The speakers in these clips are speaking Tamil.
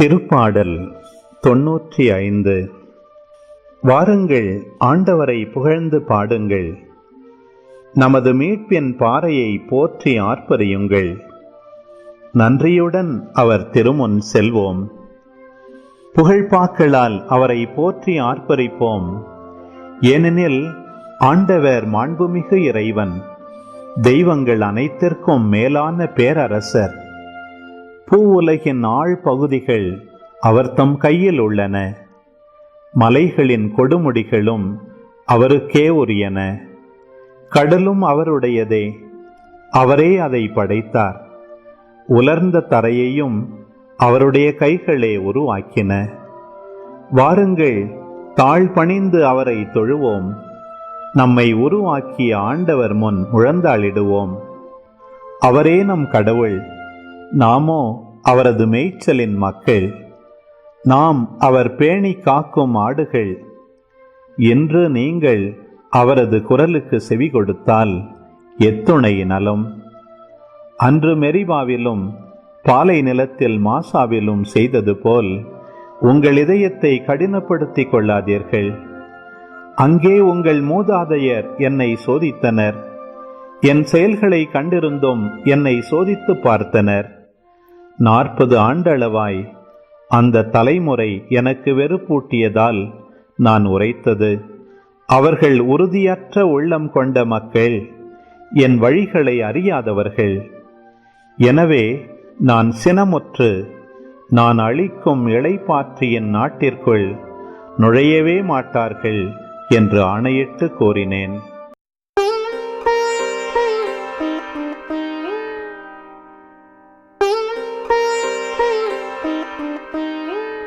திருப்பாடல் தொன்னூற்றி ஐந்து. வாருங்கள் ஆண்டவரை புகழ்ந்து பாடுங்கள். நமது மீட்பின் பாறையை போற்றி ஆர்ப்பரியுங்கள். நன்றியுடன் அவர் திருமுன் செல்வோம். புகழ்பாக்களால் அவரை போற்றி ஆர்ப்பரிப்போம். ஏனெனில் ஆண்டவர் மாண்புமிகு இறைவன். தெய்வங்கள் அனைத்திற்கும் மேலான பேரரசர். பூவுலகின் ஆழ் பகுதிகள் அவர் தம் கையில் உள்ளன. மலைகளின் கொடுமுடிகளும் அவருக்கே உரியன. கடலும் அவருடையதே. அவரே அதை படைத்தார். உலர்ந்த தரையையும் அவருடைய கைகளே உருவாக்கின. வாருங்கள் தாழ் பணிந்து அவரை தொழுவோம். நம்மை உருவாக்கிய ஆண்டவர் முன் முழந்தாளிடுவோம். அவரே நம் கடவுள். நாமோ அவரது மேய்ச்சலின் மக்கள். நாம் அவர் பேணி காக்கும் ஆடுகள். என்று நீங்கள் அவரது குரலுக்கு செவி கொடுத்தால் எத்துணை நலம். அன்று மெரிபாவிலும் பாலை நிலத்தில் மாசாவிலும் செய்தது போல் உங்கள் இதயத்தை கடினப்படுத்திக் கொள்ளாதீர்கள். அங்கே உங்கள் மூதாதையர் என்னை சோதித்தனர். என் செயல்களை கண்டிருந்தும் என்னை சோதித்து பார்த்தனர். நாற்பது ஆண்டளவாய். அந்த தலைமுறை எனக்கு வெறுப்பூட்டியதால் நான் உரைத்தது. அவர்கள் உறுதியற்ற உள்ளம் கொண்ட மக்கள் என் வழிகளை அறியாதவர்கள். எனவே நான் சினமுற்று நான் அளிக்கும் இளைப்பாற்றியின் நாட்டிற்குள் நுழையவே மாட்டார்கள் என்று ஆணையிட்டு கோரினேன்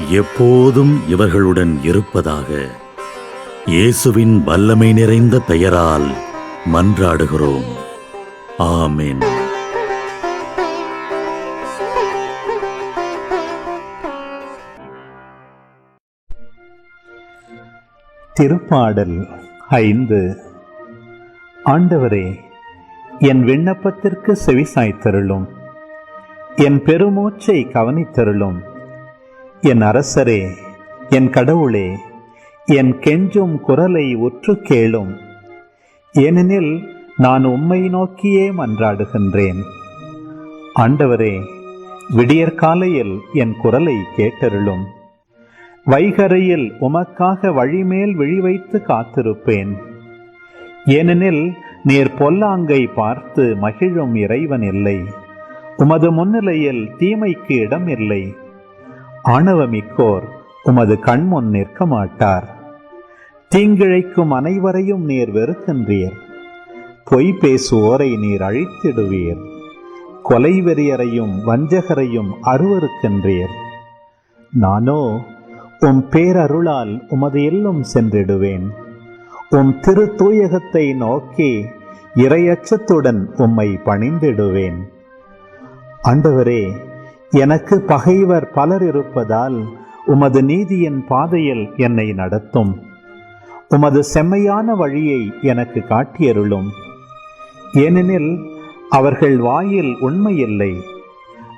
எப்போதும் இவர்களுடன் இருப்பதாக இயேசுவின் வல்லமை நிறைந்த பெயரால் மன்றாடுகிறோம். ஆமேன். திருப்பாடல் ஐந்து. ஆண்டவரே என் விண்ணப்பத்திற்கு செவிசாய்த்தருளும். என் பெருமூச்சை கவனித்தருளும். என் அரசரே என் கடவுளே என் கெஞ்சும் குரலை உற்று கேளும். ஏனெனில் நான் உம்மை நோக்கியே மன்றாடுகின்றேன். ஆண்டவரே விடியற்காலையில் என் குரலை கேட்டருளும். வைகரையில் உமக்காக வழிமேல் விழி வைத்து காத்திருப்பேன். ஏனெனில் நீர் பொல்லாங்கை பார்த்து மகிழும் இறைவன் இல்லை. உமது முன்னிலையில் தீமைக்கு இடம் இல்லை ஆணவமிக்கோர் உமது கண்முன் நிற்க மாட்டார் தீங்கிழைக்கும் அனைவரையும் நீர் வெறுக்கின்றீர். பொய் பேசுவோரை நீர் அழித்திடுவீர். கொலைவெறியரையும் வஞ்சகரையும் அருவருக்கின்றீர். நானோ உம் பேரருளால் உமது எல்லும் சென்றிடுவேன். உம் திரு தூயகத்தை நோக்கி இரையச்சத்துடன் உம்மை பணிந்திடுவேன். ஆண்டவரே எனக்கு பகைவர் பலர் இருப்பதால் உமது நீதியின் பாதையில் என்னை நடத்தும். உமது செம்மையான வழியை எனக்கு காட்டியருளும். ஏனெனில் அவர்கள் வாயில் உண்மையில்லை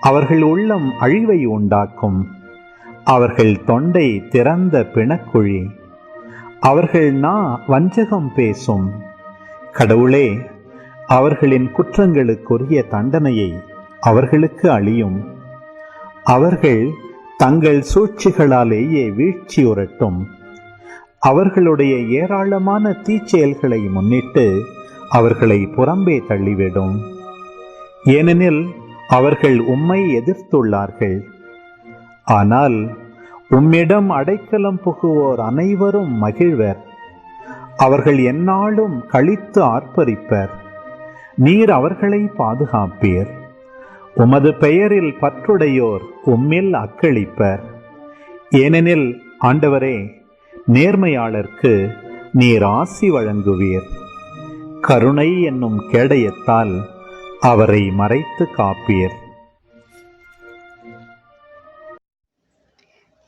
அவர்கள் உள்ளம் அழிவை உண்டாக்கும். அவர்கள் தொண்டை திறந்த பிணக்குழி. அவர்கள் நா வஞ்சகம் பேசும். கடவுளே அவர்களின் குற்றங்களுக்குரிய தண்டனையை அவர்களுக்கு அழியும் அவர்கள் தங்கள் சூழ்ச்சிகளாலேயே வீழ்ச்சி உரட்டும். அவர்களுடைய ஏராளமான தீச்செயல்களை முன்னிட்டு அவர்களை புறம்பே தள்ளிவிடும். ஏனெனில் அவர்கள் உம்மை எதிர்த்துள்ளார்கள். ஆனால் உம்மிடம் அடைக்கலம் புகுவோர் அனைவரும் மகிழ்வர். அவர்கள் எந்நாளும் கழித்து ஆர்ப்பரிப்பர். நீர் அவர்களை பாதுகாப்பீர். உமது பெயரில் பற்றுடையோர் உம்மில் அக்களிப்பர். ஏனெனில் ஆண்டவரே நேர்மையாளர்க்கு நீர் ஆசி வழங்குவீர். கருணை என்னும் கேடயத்தால் அவரை மறைத்து காப்பீர்.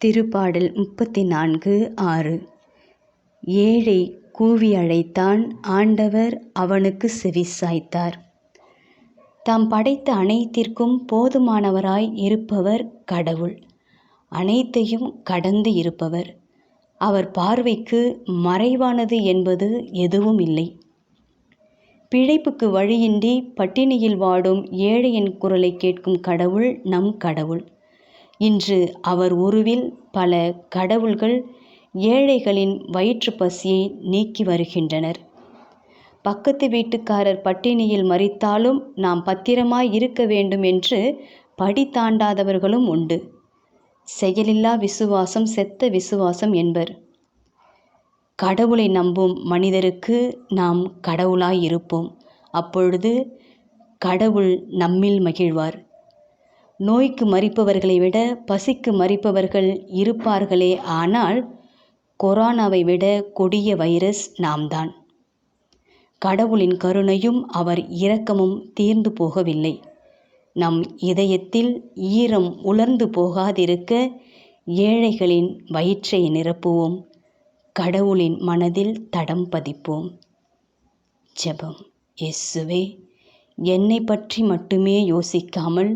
திருப்பாடல் முப்பத்தி நான்கு ஆறு. ஏழை கூவி அழைத்தான் ஆண்டவர் அவனுக்கு செவிசாய்த்தார் தாம் படைத்த அனைத்திற்கும் போதுமானவராய் இருப்பவர் கடவுள். அனைத்தையும் கடந்து இருப்பவர். அவர் பார்வைக்கு மறைவானது என்பது எதுவும் இல்லை. பிழைப்புக்கு வழியின்றி பட்டினியில் வாடும் ஏழையின் குரலை கேட்கும் கடவுள் நம் கடவுள். இன்று அவர் உருவில் பல கடவுள்கள் ஏழைகளின் வயிற்று பசியை நீக்கி வருகின்றனர். பக்கத்து வீட்டுக்காரர் பட்டினியில் மறித்தாலும் நாம் பத்திரமாய் இருக்க வேண்டும் என்று படி தாண்டாதவர்களும் உண்டு. செயலில்லா விசுவாசம் செத்த விசுவாசம் என்பர். கடவுளை நம்பும் மனிதருக்கு நாம் கடவுளாய் இருப்போம். அப்பொழுது கடவுள் நம்மில் மகிழ்வார். நோய்க்கு மறிப்பவர்களை விட பசிக்கு மறிப்பவர்கள் இருப்பார்களே ஆனால் கொரோனாவை விட கொடிய வைரஸ் நாம்தான். கடவுளின் கருணையும் அவர் இரக்கமும் தீர்ந்து போகவில்லை. நம் இதயத்தில் ஈரம் உலர்ந்து போகாதிருக்க ஏழைகளின் வயிற்றை நிரப்புவோம். கடவுளின் மனதில் தடம் பதிப்போம். ஜெபம். இயேசுவே என்னை பற்றி மட்டுமே யோசிக்காமல்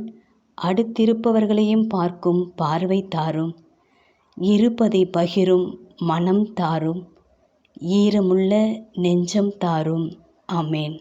அடுத்திருப்பவர்களையும் பார்க்கும் பார்வை தாரும். இருப்பதை பகிரும் மனம் தாரும். ஈரமுள்ள நெஞ்சம் தாரும். ஆமேன்.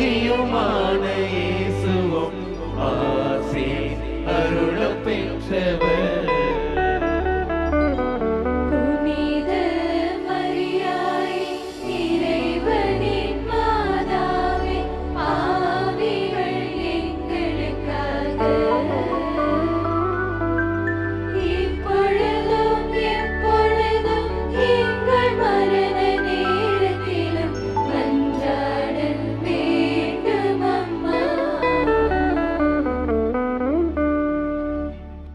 நீதியுமான இயேசுவும் ஆசி அருளப் பெற்றவர்.